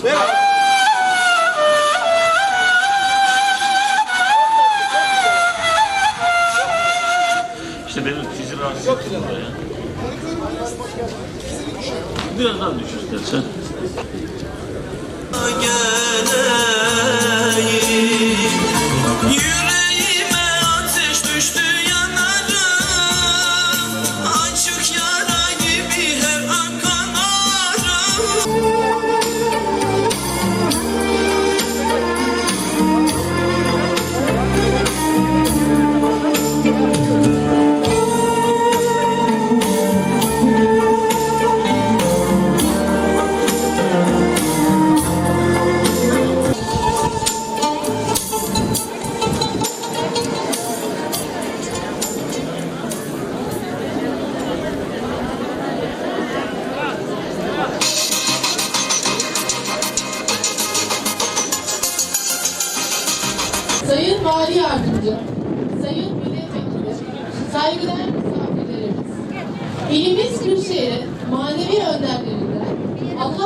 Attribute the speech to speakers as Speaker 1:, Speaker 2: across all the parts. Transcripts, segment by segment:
Speaker 1: İşte benim sizi rahatsız buraya. Biraz daha düşür istersen.
Speaker 2: Yüreğime
Speaker 3: Sayın Vali Yardımcı, Sayın Milletvekili, saygıdeğer misafirlerimiz, ilimiz Kırşehir'in manevi önderlerinden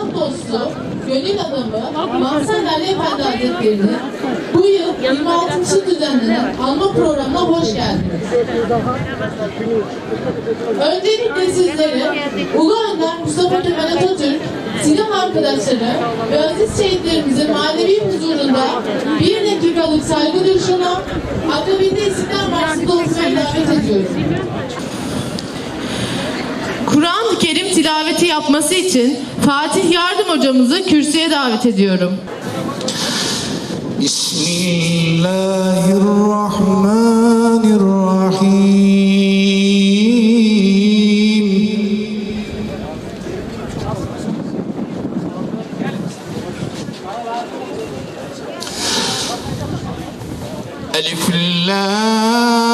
Speaker 3: Allah dostu, gönül adamı Mahsen Ali Efendi Hazretleri'nin bu yıl 26. düzenlenen alma programına hoş geldiniz. Öncelikle sizleri Ulu Önder Mustafa Kemal Atatürk, silah arkadaşları ve aziz şehitlerimizin manevi huzurunda bir dakikalık saygı duruşuna akabinde İstiklal Marşı'nda okumaya davet ediyorum. Kur'an-ı Kerim tilaveti yapması için Fatih Yardım hocamızı kürsüye davet ediyorum.
Speaker 4: Bismillahirrahmanirrahim. Elif Lam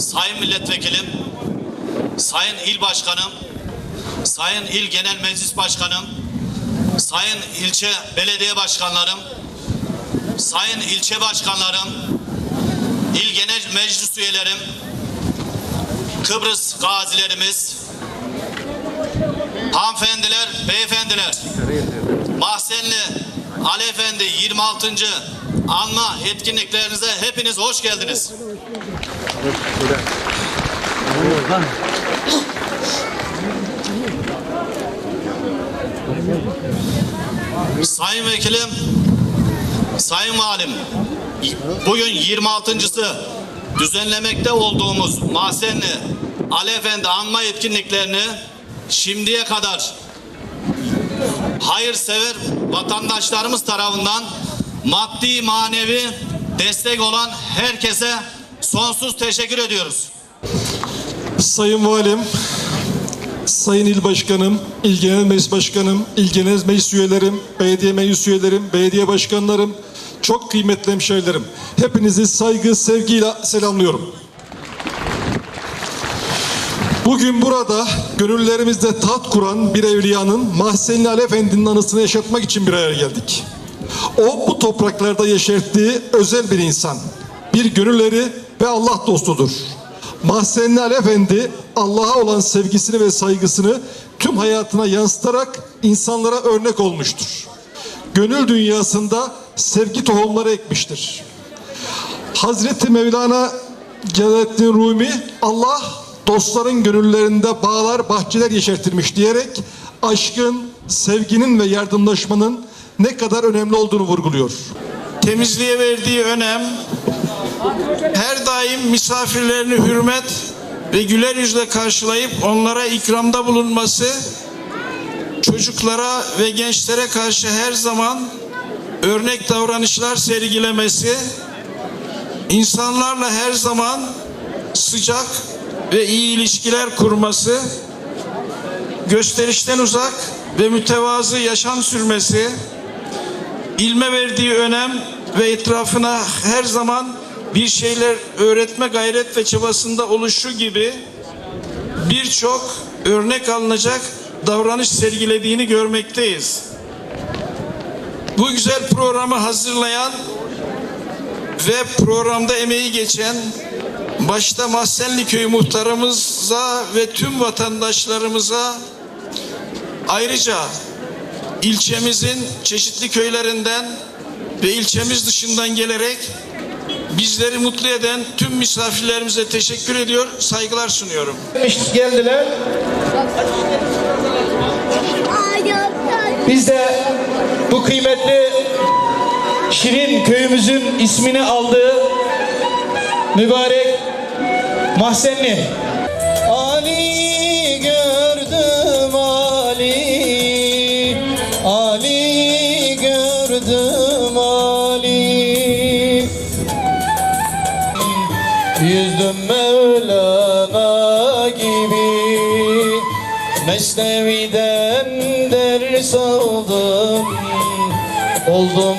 Speaker 5: Sayın Milletvekilim, Sayın İl Başkanım, Sayın İl Genel Meclis Başkanım, Sayın İlçe Belediye Başkanlarım, Sayın İlçe Başkanlarım, İl Genel Meclis Üyelerim, Kıbrıs gazilerimiz, hanımefendiler, beyefendiler, Mahsenli Ali Efendi 26. anma etkinliklerinize hepiniz hoş geldiniz. Sayın Vekilim, Sayın Valim, bugün 26.sı düzenlemekte olduğumuz Mahsenli Ali Efendi anma etkinliklerini şimdiye kadar hayırsever vatandaşlarımız tarafından maddi manevi destek olan herkese sonsuz teşekkür ediyoruz.
Speaker 6: Sayın Valim, Sayın İl Başkanım, İl Genel Meclis Başkanım, İl Genel Meclis Üyelerim, Belediye Meclis Üyelerim, Belediye Başkanlarım, çok kıymetli hemşehrilerim. Hepinizi saygı, sevgiyle selamlıyorum. Bugün burada gönüllerimizde taht kuran bir evliyanın Mahsenli Ali Efendi'nin anısını yaşatmak için bir araya geldik. O bu topraklarda yeşerttiği özel bir insan. Bir gönülleri ve Allah dostudur. Mahsenli Ali Efendi Allah'a olan sevgisini ve saygısını tüm hayatına yansıtarak insanlara örnek olmuştur. Gönül dünyasında sevgi tohumları ekmiştir. Hazreti Mevlana Celaleddin Rumi Allah dostların gönüllerinde bağlar bahçeler yeşertirmiş diyerek aşkın, sevginin ve yardımlaşmanın ne kadar önemli olduğunu vurguluyor.
Speaker 4: temizliğe verdiği önem, her daim misafirlerini hürmet ve güler yüzle karşılayıp onlara ikramda bulunması, çocuklara ve gençlere karşı her zaman
Speaker 2: örnek davranışlar sergilemesi, insanlarla her zaman sıcak ve iyi ilişkiler kurması, gösterişten uzak ve mütevazı yaşam sürmesi, ilme verdiği önem ve etrafına her zaman bir şeyler öğretme gayret ve çabasında oluşu gibi birçok örnek alınacak davranış sergilediğini görmekteyiz. Bu güzel programı hazırlayan ve programda emeği geçen başta Mahsenli Köyü muhtarımıza ve tüm vatandaşlarımıza ayrıca ilçemizin çeşitli köylerinden ve ilçemiz dışından gelerek bizleri mutlu eden tüm misafirlerimize teşekkür ediyor, saygılar sunuyorum.
Speaker 7: geldiler. Biz de bu kıymetli Şirin köyümüzün ismini aldığı mübarek Mahzenli. Yüzdüm Mevlana gibi. Mesnevi'den ders aldım. Oldum